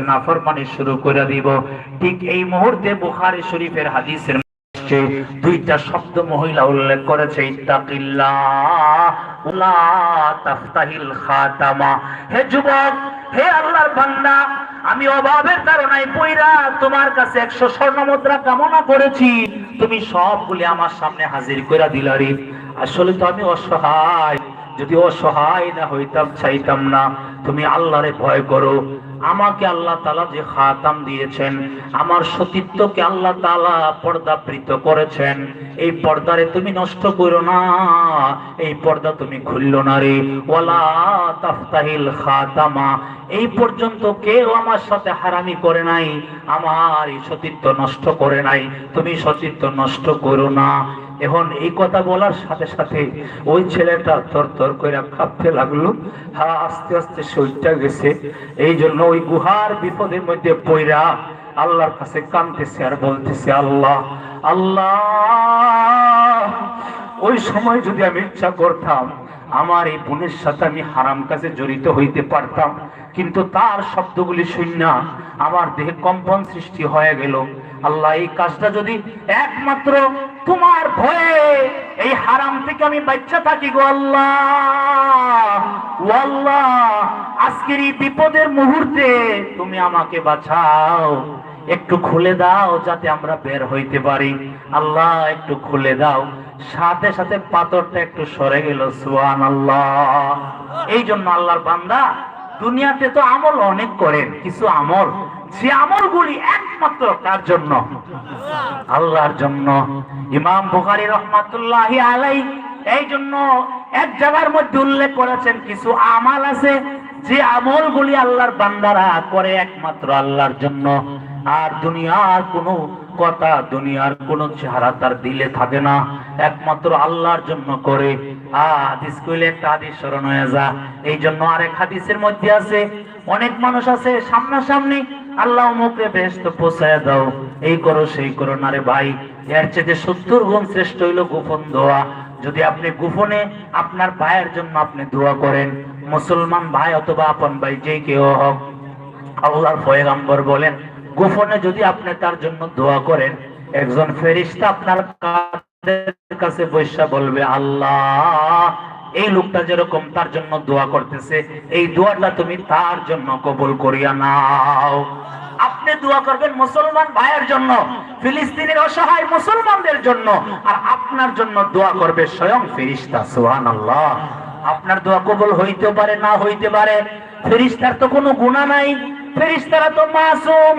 নাফরমানি শুরু করে দিব। ঠিক এই মুহূর্তে বুখারী শরীফের হাদিসের মধ্যে দুইটা শব্দ মহিলা উল্লেখ করেছে হে যুবক, হে আল্লাহর বান্দা, আমি অভাবের তোমার কাছে একশো স্বর্ণ মুদ্রা কামনা করেছি। তুমি সবগুলি আমার সামনে হাজির করে দিলারি আসলে তো আমি অসহায়। যদি অসহায় না হইতাম, চাইতাম না। তুমি আল্লাহরে ভয় করো। আমাকে আল্লাহ তালা যে খাতাম দিয়েছেন, আমার সতীত্বকে আল্লাহ তালা পর্দাবৃত করেছেন। এই পর্দারে তুমি নষ্ট করো না, এই পর্দা তুমি খুললো না রে। ওয়ালা তাফতাহিল খাতামা, এই পর্যন্ত কেউ আমার সাথে হারামি করে নাই, আমার এই সতীত্ব নষ্ট করে নাই। তুমি সতীত্ব নষ্ট করো না। এখন এই কথা বলার সাথে সাথে ওই ছেলেটা থর তর করে কাঁপতে লাগল। হা, আস্তে আস্তে শরীরটা গেছে। এই জন্য ওই গুহার বিপদের মধ্যে পইরা আল্লাহর কাছে কাঁদতেছে আর বলতেছে, আল্লাহ আল্লাহ, ওই সময় যদি আমি ইচ্ছা করতাম, আমার এই বোনের সাথে আমি হারাম কাজে জড়িত হইতে পারতাম। কিন্তু তার শব্দগুলি শূন্য আমার দেহে কম্পন সৃষ্টি হয়ে গেল। আল্লাহ, এই কাজটা যদি একমাত্র তোমার ভয়ে এই হারাম থেকে আমি বাচ্চা থাকি গো আল্লাহ। আজকের এই বিপদের মুহূর্তে তুমি আমাকে বাঁচাও। একটু খুলে দাও যাতে আমরা বের হইতে পারি। আল্লাহ, একটু খুলে দাও। সাথে সাথে পাথরটা একটু সরে গেল সুয়ান আল্লাহ এই জন্য আল্লাহর বান্দা, দুনিয়াতে তো আমল অনেক করেন, কিছু আমল যে আমলগুলি একমাত্র কার জন্য। আল্লাহর জন্য। ইমাম বুখারী রহমাতুল্লাহ আলাই এই জন্য এক জায়গার মধ্যে উল্লেখ করেছেন, কিছু আমাল আছে যে আমলগুলি আল্লাহর বান্দারা করে একমাত্র আল্লাহর জন্য। আর দুনিয়ার কোনো কথা, দুনিয়ার কোন চেহারা তার দিলে থাকে না। একমাত্র আল্লাহর জন্য করে। হাদিস কইলে একটা হাদিস স্মরণ হয়ে যা। এই জন্য আরেক হাদিসের মধ্যে আছে, অনেক মানুষ আছে সামনাসামনি আল্লাহ মুখে বেহেস্ত পৌঁছায় দাও। এই করো, সেই করো। না রে ভাই, এর চেয়ে সত্তর গুণ শ্রেষ্ঠ হইল গোপন দোয়া। যদি আপনি গোপনে আপনার ভাইয়ের জন্য আপনি দোয়া করেন, মুসলমান ভাই অথবা আপন ভাই, যে কেউ হোক, আল্লাহর পয়গাম্বর বলেন, গোপনে যদি আপনি তার জন্য দোয়া করেন, একজন ফেরিস্তা আপনার কাছে বৈশা বলবে, আল্লাহ এই লোকটা যেরকম তার জন্য দোয়া করতেছে, এই দোয়াটা তুমি তার জন্য কবুল করিয়া নাও। আপনি দোয়া করবেন মুসলমান ভাইয়ের জন্য, ফিলিস্তিনের অসহায় মুসলমানদের জন্য, আর আপনার জন্য দোয়া করবে স্বয়ং ফেরিস্তা, সুবহানাল্লাহ। আপনার দোয়া কবুল হইতে পারে, না হইতে পারে, ফেরিস্তার তো কোনো গুণা নাই। ফেরিস্তারা তো মাসুম,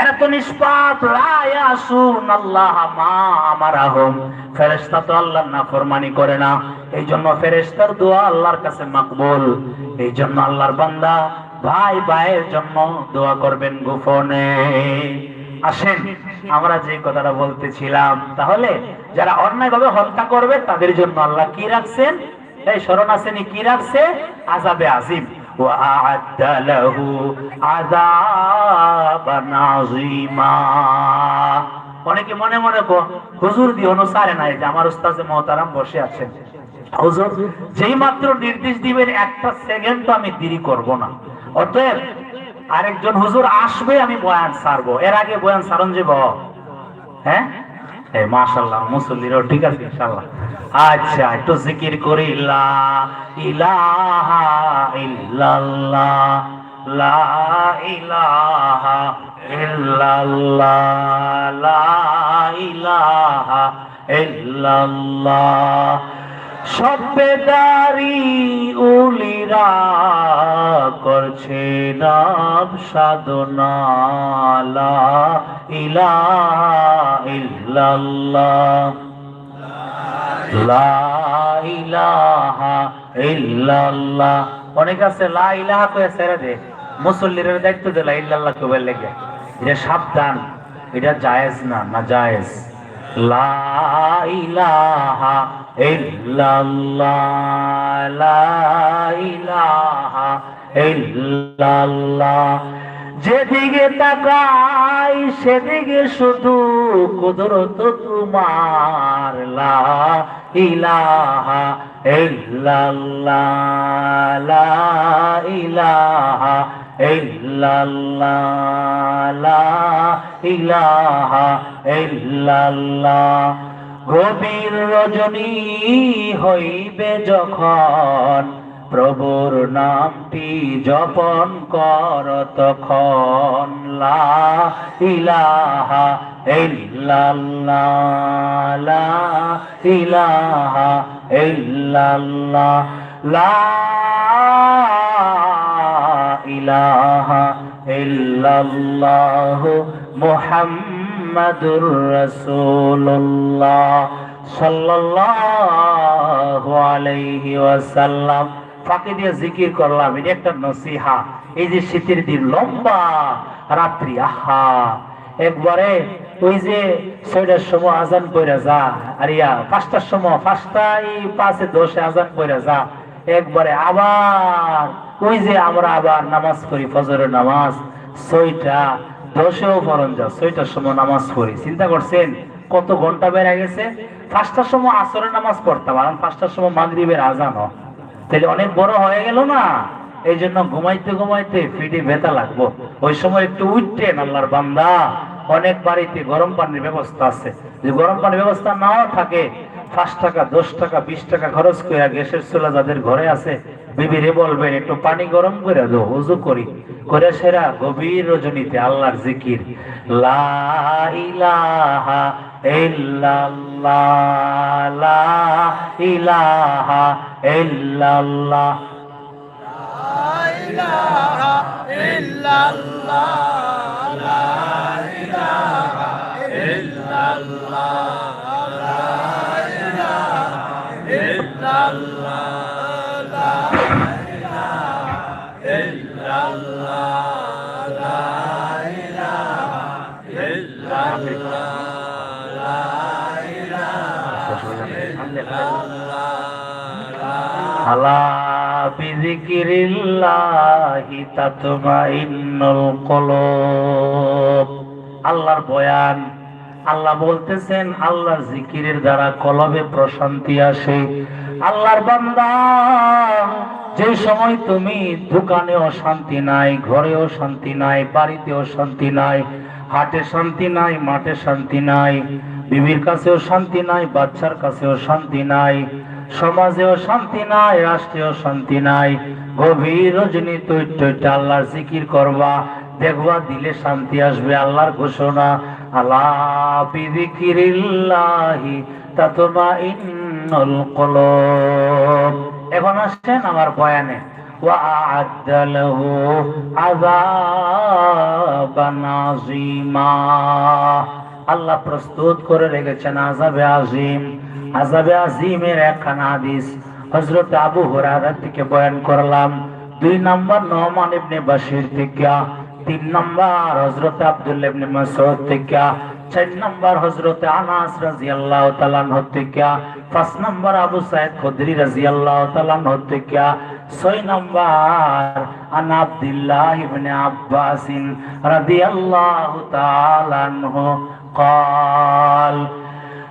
এরা তো নিষ্পাপ। লা ইয়াসুন আল্লাহ মা আমারাহুম। ফেরেশতা তো আল্লাহ না ফরমানি করে না। এই জন্য ফেরেশতার দোয়া আল্লাহর কাছে মাকবুল এই জন্য আল্লাহর বান্দা ভাই ভাইয়ের জন্য দোয়া করবেন গোপনে আসেন আমরা যে কথাটা বলতেছিলাম তাহলে যারা অন্যায়ভাবে হত্যা করবে তাদের জন্য আল্লাহ কি রাখছেন এই স্মরণ আসেনি কি রাখছে আজাবে আজিম وأعد له عذابا عظيما অনেকে মনে মনে কো হুজুর দি অনুসারে নাই যে আমার উস্তাজে মহতারাম বসে আছেন যেই মাত্র নির্দেশ দিবেন, একটা সেকেন্ড তো আমি দেরি করব না। অতএব, আরেকজন হুজুর আসবে, আমি বয়ান সারবো। এর আগে বয়ান সারণ যে হ্যাঁ? এই মাশাআল্লাহ, মুসল্লিরও ঠিক আছে, ইনশাআল্লাহ। আচ্ছা একটু জিকির করি, লা ইলাহা ইল্লাল্লাহ, লা ইলাহা ইল্লাল্লাহ, লা ইলাহা ইল্লাল্লাহ। উলিরা করছে নাম সাধনা লা ইলাহা অনেক আছে, লা কয়ে ছেড়ে দে। মুসল্লির দায়িত্ব দে, লা ইল্লাল্লাহ কবে লেগে। এটা সাবধান, এটা জায়েজ না না জায়েজ। লা ইলাহা যেদিকে তাকাই সেদিকে শুধু কুদরত তোমার লা ইলাহা ইল্লাল্লাহ লা ইলাহা লা ইলাহা গভীর রজনী হইবে যখন, প্রভুর নামটি জপন কর তখন। লা ইলাহা ইল্লাল্লাহ, লা ইলাহা ইল্লাল্লাহ, লা ইলাহা ইল্লাল্লাহ মুহাম্মাদুর রাসূলুল্লাহ সাল্লাল্লাহু আলাইহি ফাঁকি দিয়ে জিকির করলাম, এটা একটা নসিহা। এই যে শীতের দিন, লম্বা রাত্রি, আহা। একবারে ওই যে ছয়টার সময় আজান কইরা যা। আর ইয়া, পাঁচটার সময়, পাঁচটায় পাঁচে দশে আজান কইরা যা। একবারে আবার ওই যে আমরা আবার নামাজ পড়ি, ফজরের নামাজ, ছয়টা দশেও যা ছয়টার সময় নামাজ পড়ি। চিন্তা করছেন, কত ঘণ্টা বেড়ে গেছে? পাঁচটার সময় আসরের নামাজ পড়তাম, আর পাঁচটার সময় মাগরিবের আজান তাহলে অনেক বড় হয়ে গেল না? এই জন্য ঘুমাইতে ঘুমাইতে ফিডি বেতা লাগবো। ওই সময় একটু উঠতেন আল্লাহর বান্দা। অনেক বাড়িতে গরম পানির ব্যবস্থা আছে। যে গরম পানির ব্যবস্থা নাও থাকে, পাঁচ টাকা, দশ টাকা, বিশ টাকা খরচ করে গ্যাসের চুলা যাদের ঘরে আছে, বিবিরে বলবেন, একটু পানি গরম করে দো উজু করি। করে সেরা গভীর রজনীতে আল্লাহর জিকির, লা ইলাহা আল্লাহর বয়ান, আল্লাহ বলতেছেন, আল্লাহর জিকিরের দ্বারা কলবে প্রশান্তি আসে। আল্লাহর বান্দা, যে সময় তুমি দোকানেও শান্তি নাই ঘরেও শান্তি নাই বাড়িতেও শান্তি নাই, হাটে শান্তি নাই, মাঠে শান্তি নাই বিবির কাছেও শান্তি নাই বাচ্চার কাছেও শান্তি নাই সমাজেও শান্তি নাই রাষ্ট্রেও শান্তি নাই গভীর রজনী তৈরি আল্লাহর জিকির করবা দেখবা দিলে শান্তি আসবে আল্লাহর ঘোষণা আল্লাহ বিদিকিরিল্লাহি তাতমা ইন্নুল কুলুব এখন আসছেন আমার বয়ানে وأعد له عذابا عظيما আল্লাহ প্রস্তুত করে রেখেছেন আজাবে আজিম। আজাবে আজিমের একখানা হাদিস। হজরত আবু হুরায়রা থেকে বয়ান করলাম, দুই নম্বর নহমান ইবনে বাশির থেকে, তিন নম্বর হজরত আব্দুল্লাহ ইবনে মাসউদ থেকে, চার নম্বর হজরত আনাস রাদিয়াল্লাহু তাআলা থেকে, পাঁচ নম্বর আবু সাইদ খুদরি রাদিয়াল্লাহু তাআলা থেকে, ছয় নম্বর আন আব্দুল্লাহ ইবনে আব্বাস রাদিয়াল্লাহু তাআলা আনহু। قال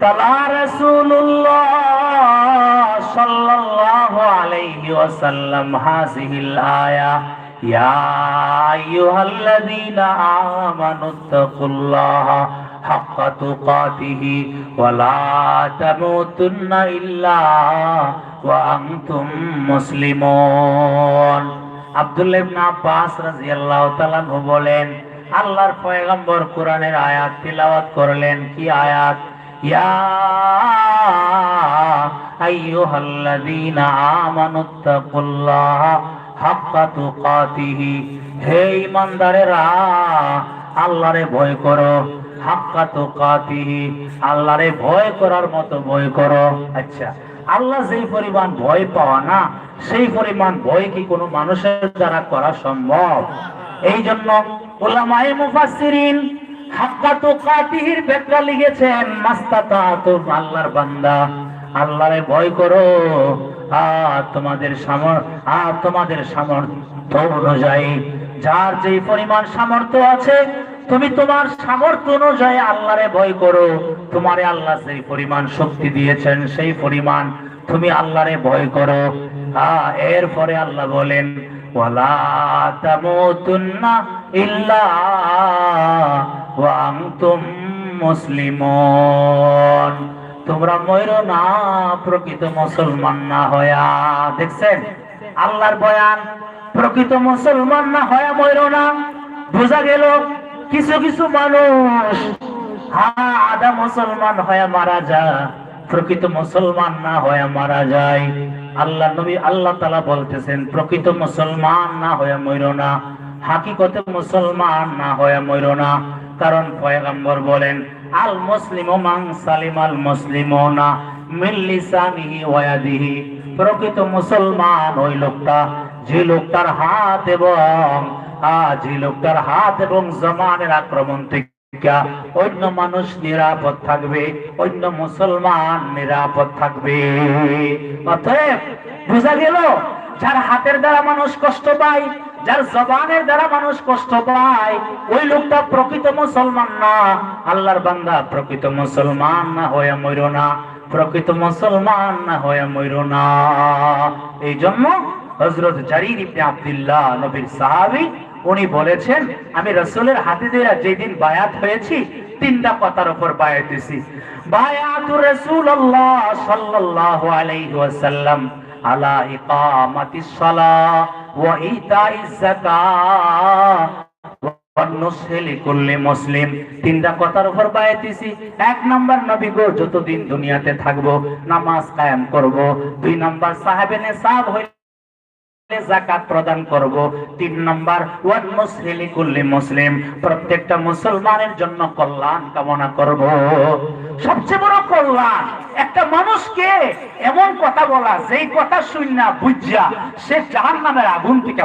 تلا رسول الله صلى الله عليه وسلم هذه الآية يا أيها الذين آمنوا اتقوا الله حق تقاته ولا تموتن إلا وأنتم مسلمون আব্দুল্লাহ ইবনে আব্বাস রাদিয়াল্লাহু তাআলা বলেন আল্লাহর পয়গম্বর কোরআনের আয়াত তিলাওয়াত করলেন। কি আয়াত? আল্লাহরে ভয় করো। হাক্কা তুকাতিহি, আল্লাহরে ভয় করার মতো ভয় করো। আচ্ছা আল্লাহ যেই পরিমাণ ভয় পাওয়া না, সেই পরিমাণ ভয় কি কোনো মানুষের দ্বারা করা সম্ভব? এই জন্য অনুযায়ী, যার যেই পরিমাণ সামর্থ্য আছে, তুমি তোমার সামর্থ্য অনুযায়ী আল্লাহরে ভয় করো। তোমারে আল্লাহ যেই পরিমাণ শক্তি দিয়েছেন, সেই পরিমাণ তুমি আল্লাহরে ভয় করো। হ্যাঁ এরপরে আল্লাহ বলেন আনতুম তোমরা ময়ূর না, প্রকৃত মুসলমান না হয়া দেখছেন? আল্লাহর বয়ান, প্রকৃত মুসলমান না হয়া ময়ূর না। বোঝা গেল, কিছু কিছু মানুষ হ্যাঁ আধা মুসলমান হয়ে মারা যায়, প্রকৃত মুসলমান না হয়ে মারা যায়। আল্লাহ নবী আল্লাহ তালা বলতেছেন, প্রকৃত মুসলমান না হয়ে মইর না। হাকিকতে মুসলমান না হয়ে মইর না। কারণ পয়গম্বর বলেন, আল মুসলিম মাং সালিম আল মুসলিম না মিল্লিসানিহি ওয়াদিহি প্রকৃত মুসলমান ওই লোকটা, যে লোকটার হাত এবং যে লোকটার হাত এবং জমানের আক্রমণ থেকে অন্য মানুষ নিরাপদ থাকবে, অন্য মুসলমান নিরাপদ থাকবে। বোঝা গেল, যার হাতের দ্বারা মানুষ কষ্ট পায়, যার জবানের দ্বারা মানুষ কষ্ট পায়, ওই লোকটা প্রকৃত মুসলমান না। আল্লাহর বান্দা প্রকৃত মুসলমান না হয়ে মইর না, প্রকৃত মুসলমান না হয়ে মইর না। এই জন্য হজরত জারির ইবনে আব্দুল্লাহ নবীর সাহাবী, উনি বলেছেন, আমি রসুলের হাতে দেয়া যেদিন বায়াত হয়েছি, তিনটা কথার উপর বায়াত দিছি। বায়াতু রাসূলুল্লাহ সাল্লাল্লাহু আলাইহি ওয়াসাল্লাম, আলা ইকামাতিস সালাহ ওয়া ইতাইজ যাকাত মুসলিম। তিনটা কথার উপর বায়াতিছি এক নাম্বার নবী গো, যতদিন দুনিয়াতে থাকব, নামাজ কায়েম করব। দুই নাম্বার সাহেবেনে সাহেব হইলে জাকাত প্রদান করব। তিন নম্বর ওয়ান কুল্লি মুসলিম। প্রত্যেকটা মুসলমানের জন্য কল্যাণ কামনা করব। সবচেয়ে বড় কল্যাণ, একটা মানুষকে এমন কথা বলা, যেই কথা শুন না বুঝা সে নামের আগুন থেকে